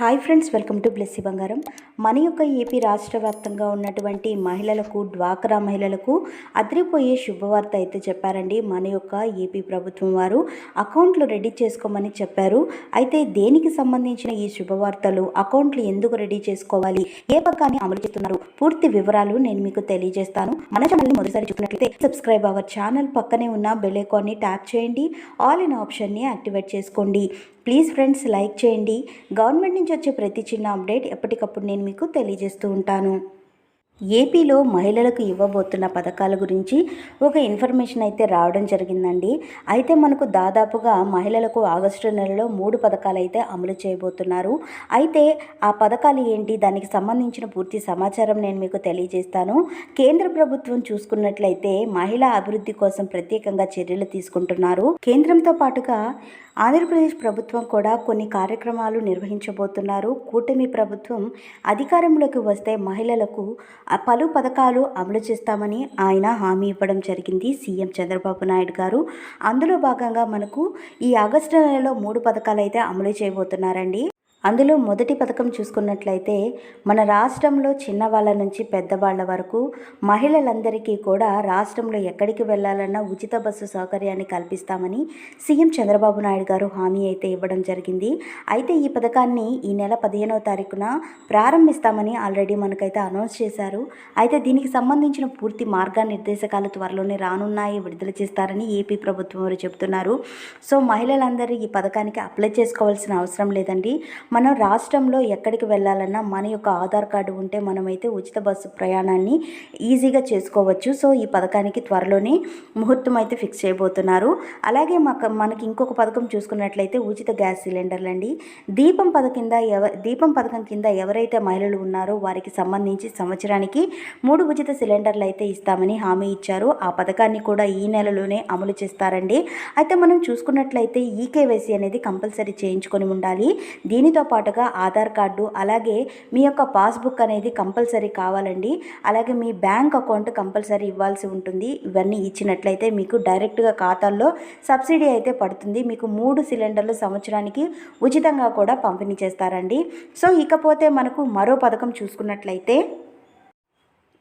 Hi friends welcome to Blessy Bangaram. మన యొక్క AP రాష్ట్ర వ్యాప్తంగా ఉన్నటువంటి మహిళలకు డ్వాక్రా మహిళలకు అదిరిపోయే శుభవార్త అయితే చెప్పారండి మన యొక్క ఏపీ ప్రభుత్వం వారు. అకౌంట్లు రెడీ చేసుకోమని చెప్పారు. అయితే దేనికి సంబంధించిన ఈ శుభవార్తలు అకౌంట్లు ఎందుకు రెడీ చేసుకోవాలి ఏ పథకాన్ని అమలు చేస్తున్నారు? పూర్తి వివరాలు నేను మీకు తెలియజేస్తాను. మన ఛానల్ని మొదటిసారి చూసినట్లయితే సబ్స్క్రైబ్ అవర్ ఛానల్ పక్కనే ఉన్న బెల్ ఐకాన్ని ట్యాప్ చేయండి. ఆల్ ఇన్ ఆప్షన్ని యాక్టివేట్ చేసుకోండి. ప్లీజ్ ఫ్రెండ్స్ లైక్ చేయండి. గవర్నమెంట్ నుంచి వచ్చే ప్రతి చిన్న అప్డేట్ ఎప్పటికప్పుడు నేను మీకు తెలియజేస్తూ ఉంటాను. ఏపీలో మహిళలకు ఇవ్వబోతున్న పథకాల గురించి ఒక ఇన్ఫర్మేషన్ అయితే రావడం జరిగిందండి. అయితే మనకు దాదాపుగా మహిళలకు ఆగస్టు నెలలో మూడు పథకాలు అయితే అమలు చేయబోతున్నారు. అయితే ఆ పథకాలు ఏంటి? దానికి సంబంధించిన పూర్తి సమాచారం నేను మీకు తెలియజేస్తాను. కేంద్ర ప్రభుత్వం చూసుకున్నట్లయితే మహిళా అభివృద్ధి కోసం ప్రత్యేకంగా చర్యలు తీసుకుంటున్నారు. కేంద్రంతో పాటుగా ఆంధ్రప్రదేశ్ ప్రభుత్వం కూడా కొన్ని కార్యక్రమాలు నిర్వహించబోతున్నారు. కూటమి ప్రభుత్వం అధికారంలోకి వస్తే మహిళలకు పలు పథకాలు అమలు చేస్తామని ఆయన హామీ ఇవ్వడం జరిగింది. సీఎం చంద్రబాబు నాయుడు గారు. అందులో భాగంగా మనకు ఈ ఆగస్టు నెలలో మూడు పథకాలు అయితే అమలు చేయబోతున్నారండి. అందులో మొదటి పథకం చూసుకున్నట్లయితే మన రాష్ట్రంలో చిన్నవాళ్ళ నుంచి పెద్దవాళ్ళ వరకు మహిళలందరికీ కూడా రాష్ట్రంలో ఎక్కడికి వెళ్ళాలన్నా ఉచిత బస్సు సౌకర్యాన్ని కల్పిస్తామని సీఎం చంద్రబాబు నాయుడు గారు హామీ అయితే ఇవ్వడం జరిగింది. అయితే ఈ పథకాన్ని ఈ నెల పదిహేనవ తారీఖున ప్రారంభిస్తామని ఆల్రెడీ మనకైతే అనౌన్స్ చేశారు. అయితే దీనికి సంబంధించిన పూర్తి మార్గనిర్దేశకాలు త్వరలోనే రానున్నాయి విడుదల చేస్తారని ఏపీ ప్రభుత్వం వారు చెబుతున్నారు. సో మహిళలందరూ ఈ పథకానికి అప్లై చేసుకోవాల్సిన అవసరం లేదండి. మనం రాష్ట్రంలో ఎక్కడికి వెళ్ళాలన్నా మన యొక్క ఆధార్ కార్డు ఉంటే మనమైతే ఉచిత బస్సు ప్రయాణాన్ని ఈజీగా చేసుకోవచ్చు. సో ఈ పథకానికి త్వరలోనే ముహూర్తం అయితే ఫిక్స్ చేయబోతున్నారు. అలాగే మాకు మనకి ఇంకొక పథకం చూసుకున్నట్లయితే ఉచిత గ్యాస్ సిలిండర్లు అండి. దీపం పథకం కింద ఎవ దీపం పథకం కింద ఎవరైతే మహిళలు ఉన్నారో వారికి సంబంధించి సంవత్సరానికి మూడు ఉచిత సిలిండర్లు అయితే ఇస్తామని హామీ ఇచ్చారు. ఆ పథకాన్ని కూడా ఈ నెలలోనే అమలు చేస్తారండి. అయితే మనం చూసుకున్నట్లయితే ఈకేవైసీ అనేది కంపల్సరీ చేయించుకొని ఉండాలి. దీనితో దీంతో పాటుగా ఆధార్ కార్డు అలాగే మీ యొక్క పాస్బుక్ అనేది కంపల్సరీ కావాలండి. అలాగే మీ బ్యాంక్ అకౌంట్ కంపల్సరీ ఇవ్వాల్సి ఉంటుంది. ఇవన్నీ ఇచ్చినట్లయితే మీకు డైరెక్ట్గా ఖాతాల్లో సబ్సిడీ అయితే పడుతుంది. మీకు మూడు సిలిండర్లు సంవత్సరానికి ఉచితంగా కూడా పంపిణీ చేస్తారండి. సో ఇకపోతే మనకు మరో పథకం చూసుకున్నట్లయితే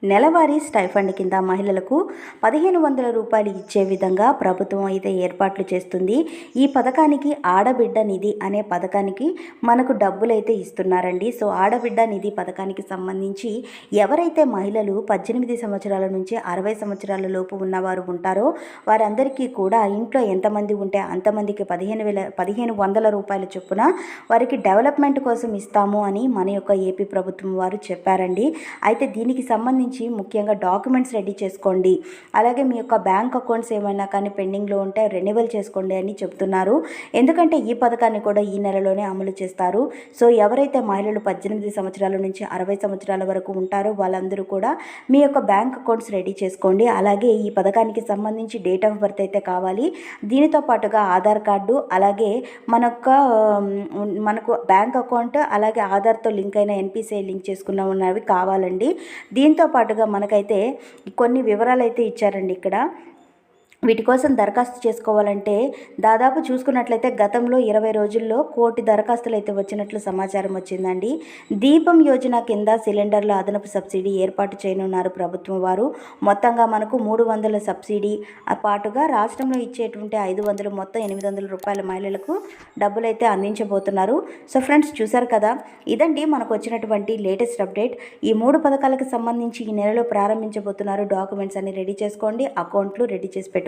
నెలవారీ స్టైఫండ్ కింద మహిళలకు పదిహేను వందల రూపాయలు ఇచ్చే విధంగా ప్రభుత్వం అయితే ఏర్పాట్లు చేస్తుంది. ఈ పథకానికి ఆడబిడ్డ నిధి అనే పథకానికి మనకు డబ్బులు అయితే ఇస్తున్నారండి. సో ఆడబిడ్డ నిధి పథకానికి సంబంధించి ఎవరైతే మహిళలు పద్దెనిమిది సంవత్సరాల నుంచి అరవై సంవత్సరాల లోపు ఉన్నవారు ఉంటారో వారందరికీ కూడా ఇంట్లో ఎంతమంది ఉంటే అంతమందికి పదిహేను వేల పదిహేను వందల రూపాయల చొప్పున వారికి డెవలప్మెంట్ కోసం ఇస్తాము అని మన యొక్క ఏపీ ప్రభుత్వం వారు చెప్పారండి. అయితే దీనికి సంబంధించి సంబంధించి ముఖ్యంగా డాక్యుమెంట్స్ రెడీ చేసుకోండి. అలాగే మీ యొక్క బ్యాంక్ అకౌంట్స్ ఏమైనా కానీ పెండింగ్లో ఉంటే రెన్యువల్ చేసుకోండి అని చెప్తున్నారు. ఎందుకంటే ఈ పథకాన్ని కూడా ఈ నెలలోనే అమలు చేస్తారు. సో ఎవరైతే మహిళలు పద్దెనిమిది సంవత్సరాల నుంచి అరవై సంవత్సరాల వరకు ఉంటారో వాళ్ళందరూ కూడా మీ యొక్క బ్యాంక్ అకౌంట్స్ రెడీ చేసుకోండి. అలాగే ఈ పథకానికి సంబంధించి డేట్ ఆఫ్ బర్త్ అయితే కావాలి. దీనితో పాటుగా ఆధార్ కార్డు అలాగే మన యొక్క మనకు బ్యాంక్ అకౌంట్ అలాగే ఆధార్తో లింక్ అయిన ఎన్పిసిఐ లింక్ చేసుకున్న ఉన్నవి కావాలండి. దీంతో పాటుగా మనకైతే కొన్ని వివరాలు అయితే ఇచ్చారండి ఇక్కడ. వీటి కోసం దరఖాస్తు చేసుకోవాలంటే దాదాపు చూసుకున్నట్లయితే గతంలో ఇరవై రోజుల్లో కోటి దరఖాస్తులు అయితే వచ్చినట్లు సమాచారం వచ్చిందండి. దీపం యోజన కింద సిలిండర్ల అదనపు సబ్సిడీ ఏర్పాటు చేయనున్నారు ప్రభుత్వం వారు. మొత్తంగా మనకు మూడు వందల సబ్సిడీ పాటుగా రాష్ట్రంలో ఇచ్చేటువంటి ఐదు వందలు మొత్తం ఎనిమిది వందల రూపాయల మహిళలకు డబ్బులైతే అందించబోతున్నారు. సో ఫ్రెండ్స్ చూసారు కదా? ఇదండి మనకు వచ్చినటువంటి లేటెస్ట్ అప్డేట్. ఈ మూడు పథకాలకు సంబంధించి ఈ నెలలో ప్రారంభించబోతున్నారు డాక్యుమెంట్స్ అన్ని రెడీ చేసుకోండి. అకౌంట్లు రెడీ చేసి పెట్టుకోండి.